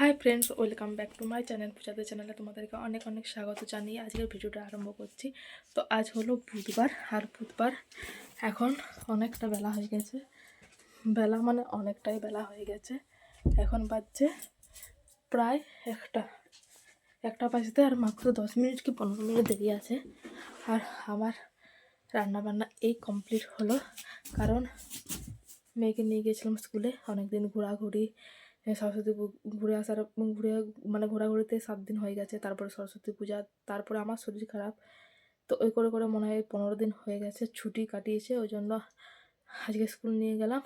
Hi friends welcome back to my channel পূজাদের চ্যানেলে তোমাদেরকে অনেক অনেক স্বাগত জানিয়ে আজকের ভিডিওটা আরম্ভ করছি। তো আজ হলো বুধবার আর বুধবার এখন অনেকটা বেলা হয়ে গেছে। বেলা মানে অনেকটাই বেলা হয়ে গেছে। এখন বাজছে প্রায় একটা। একটা বাজতে আর মাত্র দশ মিনিট কি পনেরো মিনিট দেরি আছে। আর আমার রান্না বান্না এই কমপ্লিট হলো। কারণ মেয়েকে নিয়ে গেছিলাম স্কুলে, অনেকদিন ঘোরাঘুরি এ সরস্বতী ঘুরে আসার ঘুরে মানে ঘোরাঘুরিতে সাত দিন হয়ে গেছে, তারপরে সরস্বতী পূজা, তারপরে আমার শরীর খারাপ। তো ওই করে করে মনে হয় পনেরো দিন হয়ে গেছে, ছুটি কাটিয়েছে, ওই জন্য আজকে স্কুল নিয়ে গেলাম।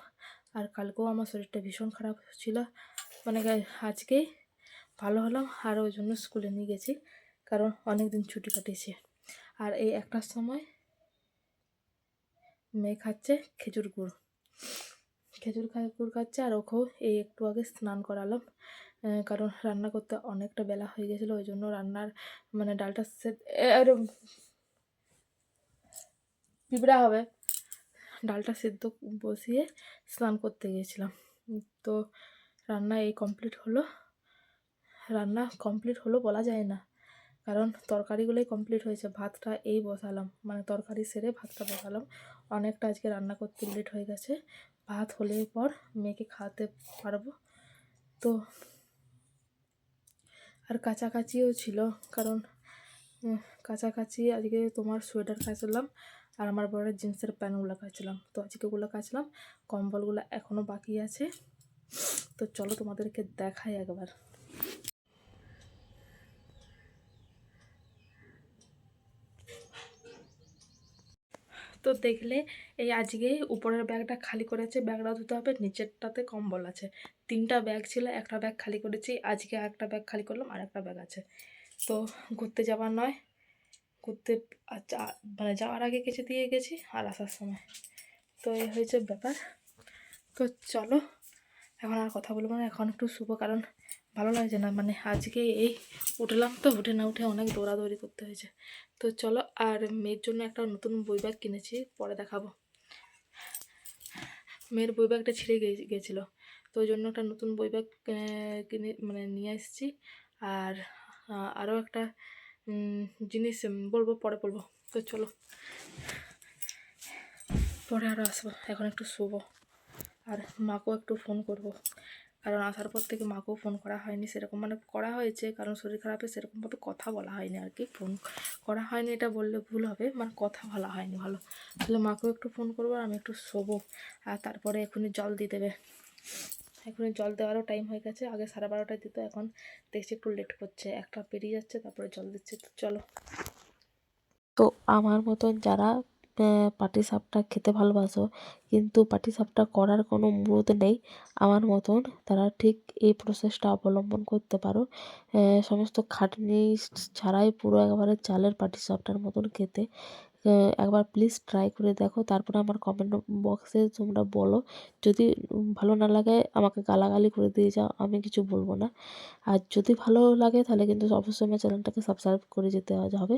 আর কালকেও আমার শরীরটা ভীষণ খারাপ ছিল। মানে আজকেই ভালো হলাম, আর ওই জন্য স্কুলে নিয়ে গেছি, কারণ অনেক দিন ছুটি কাটিয়েছে। আর এই একটার সময় মেয়ে খাচ্ছে খেজুর গুড়। খেজুর খা, গুড় খাচ্ছে আর ওকেও এই একটু আগে স্নান করালাম। কারণ রান্না করতে অনেকটা বেলা হয়ে গেছিল, ওই জন্য রান্নার মানে ডালটা আরে পিঁপড়া হবে। ডালটা সেদ্ধ বসিয়ে স্নান করতে গিয়েছিলাম তো রান্না এই কমপ্লিট হলো। রান্না কমপ্লিট হলো বলা যায় না। কারণ তরকারিগুলোই কমপ্লিট হয়েছে, ভাতটা এই বসালাম মানে তরকারি সেরে ভাতটা বসালাম। অনেকটা আজকে রান্না করতে লেট হয়ে গেছে, ভাত হলে পর মেয়েকে খাওয়াতে পারব। তো আর কাছাকাছিও ছিল, কারণ কাছাকাছি আজকে তোমার সোয়েটার কাচলাম আর আমার বড়ের জিন্সের প্যান্টগুলো কাচলাম। তো আজকে ওগুলো কাচলাম, কম্বলগুলো এখনও বাকি আছে। তো চলো তোমাদেরকে দেখাই একবার। তো দেখলে এই আজকে উপরের ব্যাগটা খালি করেছে, ব্যাগটা ধুতে হবে, নিচেরটাতে কম্বল আছে। তিনটা ব্যাগ ছিল, একটা ব্যাগ খালি করেছি, আজকে একটা ব্যাগ খালি করলাম আর একটা ব্যাগ আছে। তো ঘুরতে যাওয়ার নয়, ঘুরতে মানে যাওয়ার আগে কিছু দিয়ে গেছি, আর আসার সময়। তো এই হয়েছে ব্যাপার। তো চলো, এখন আর কথা বলব না, এখন একটু শুভ কারণ। ভালো লাগছে না। মানে আজকে এই উঠলাম তো, উঠে না উঠে অনেক দৌড়াদৌড়ি করতে হয়েছে। তো চলো, আর মেয়ের জন্য একটা নতুন বই ব্যাগ কিনেছি, পরে দেখাবো। মেয়ের বই ব্যাগটা ছিঁড়ে গে- গেছিল তো ওই জন্য একটা নতুন বই ব্যাগ কিনে মানে নিয়ে এসেছি। আর আরও একটা জিনিস বলব, পরে বলব। তো চলো। পরে আরও আসব। এখন একটু শুবো। আর মাকেও একটু ফোন করব। কারণ আসার পর থেকে মাকেও ফোন করা হয়নি, সেরকম মানে করা হয়েছে, কারণ শরীর খারাপে সেরকমভাবে কথা বলা হয়নি আর কি, ফোন করা হয়নি, এটা বললে ভুল হবে মানে কথা বলা হয়নি, ভালো। তাহলে মাকেও একটু ফোন করব আর আমি একটু শোবো, আর তারপরে এখনই জল দিয়ে দেবে। এখনই জল দেওয়ারও টাইম হয়ে গেছে, আগে সাড়ে বারোটায় দিত, এখন দেখছি একটু লেট করছে, একটা পেরিয়ে যাচ্ছে, তারপরে জল দিচ্ছে, তো চলো। তো আমার মতন যারা পাটিসাপটা খেতে ভালোবাসো, কিন্তু পাটিসাপটা করার কোনো মুরদ নেই আমার মতন। তারা ঠিক এই প্রসেসটা অবলম্বন করতে পারো। সমস্ত খাটনি ছাড়াই পুরো একেবারে চালের পাটিসাপটার মতন খেতে। একবার প্লিজ ট্রাই করে দেখো। তারপরে আমার কমেন্ট বক্সে তোমরা বলো। যদি ভালো না লাগে, আমাকে গালাগালি করে দিয়ে যাও। আমি কিছু বলব না। আর যদি ভালো লাগে, তাহলে কিন্তু অবশ্যই আমার চ্যানেলটাকে সাবস্ক্রাইব করে যেতে হবে।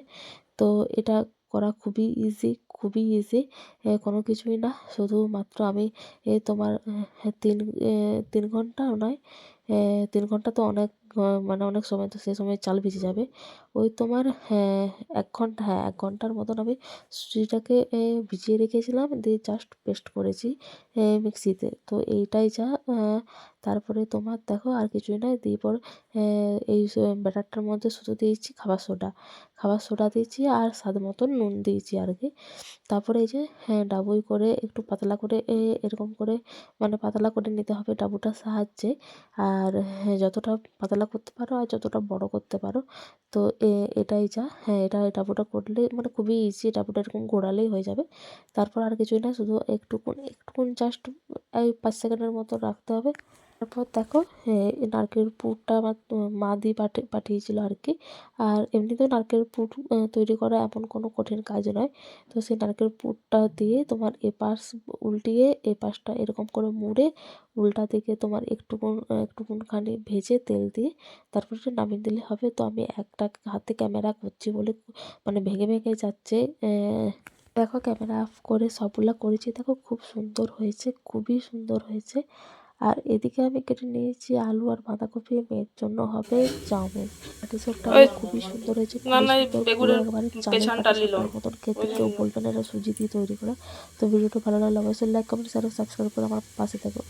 তো এটা করা খুবই ইজি খুবই ইজি কোনো কিছুই না। শুধুমাত্র আমি তোমার তিন তিন ঘণ্টা নয় তিন ঘণ্টা তো অনেক মানে অনেক সময় তো সেই সময় চাল ভিজে যাবে। ওই তোমার এক ঘণ্টা হ্যাঁ এক ঘণ্টার মতন আমি সুজিটাকে ভিজিয়ে রেখেছিলাম, দিয়ে জাস্ট পেস্ট করেছি মিক্সিতে। তো এইটাই যা তারপরে তোমার দেখো আর কিছুই নয়, দিয়ে পর এই ব্যাটারটার মধ্যে শুধু দিয়েছি খাবার সোডা। খাবার সোডা দিয়েছি আর স্বাদ মতন নুন দিয়েছি আর কি। তারপরে এই যে হ্যাঁ ডাবুই করে একটু পাতলা করে এরকম করে মানে পাতলা করে নিতে হবে ডাবুটার সাহায্যে। আর হ্যাঁ যতটা পাতলা করতে পারো আর যতটা বড় করতে পারো। তো এটাই যা। হ্যাঁ এটা ডাবুটা করলে মানে খুবই ইজি টাপুটা এরকম ঘোরালেই হয়ে যাবে। তারপর আর কিছুই না, শুধু একটুকুন একটুকুন জাস্ট এই পাঁচ সেকেন্ডের মতো রাখতে হবে। তারপর দেখো হ্যাঁ নারকেল পুরটা আমার মা দিয়ে পাঠি, পাঠিয়েছিল আর কি আর এমনিতেও নারকেল পুর তৈরি করা এমন কোনো কঠিন কাজ নয়। তো সেই নারকেল পুরটা দিয়ে তোমার এপাশ উল্টিয়ে, এপাশটা এরকম করে মুড়ে, উল্টা দিকে তোমার একটুকুন, একটুকুনখানি ভেজে তেল দিয়ে তারপর নামিয়ে দিলে হবে। তো আমি একটা হাতে ক্যামেরা করছি বলে মানে ভেঙে ভেঙে যাচ্ছে। দেখো ক্যামেরা অফ করে সবগুলা করেছি। দেখো খুব সুন্দর হয়েছে, খুবই সুন্দর হয়েছে। আর এদিকে আমি কেটে নিয়েছি আলু আর বাঁধাকপি মেয়ের জন্য হবে চাউমিন। খুবই সুন্দর হয়েছে একবারে মতন খেতে কেউ বলবেন এটা সুজি দিয়ে তৈরি করে। তো ভিডিওটা ভালো লাগলে অবশ্যই লাইক কমেন্ট শেয়ার সাবস্ক্রাইব করে আমার পাশে থাকো।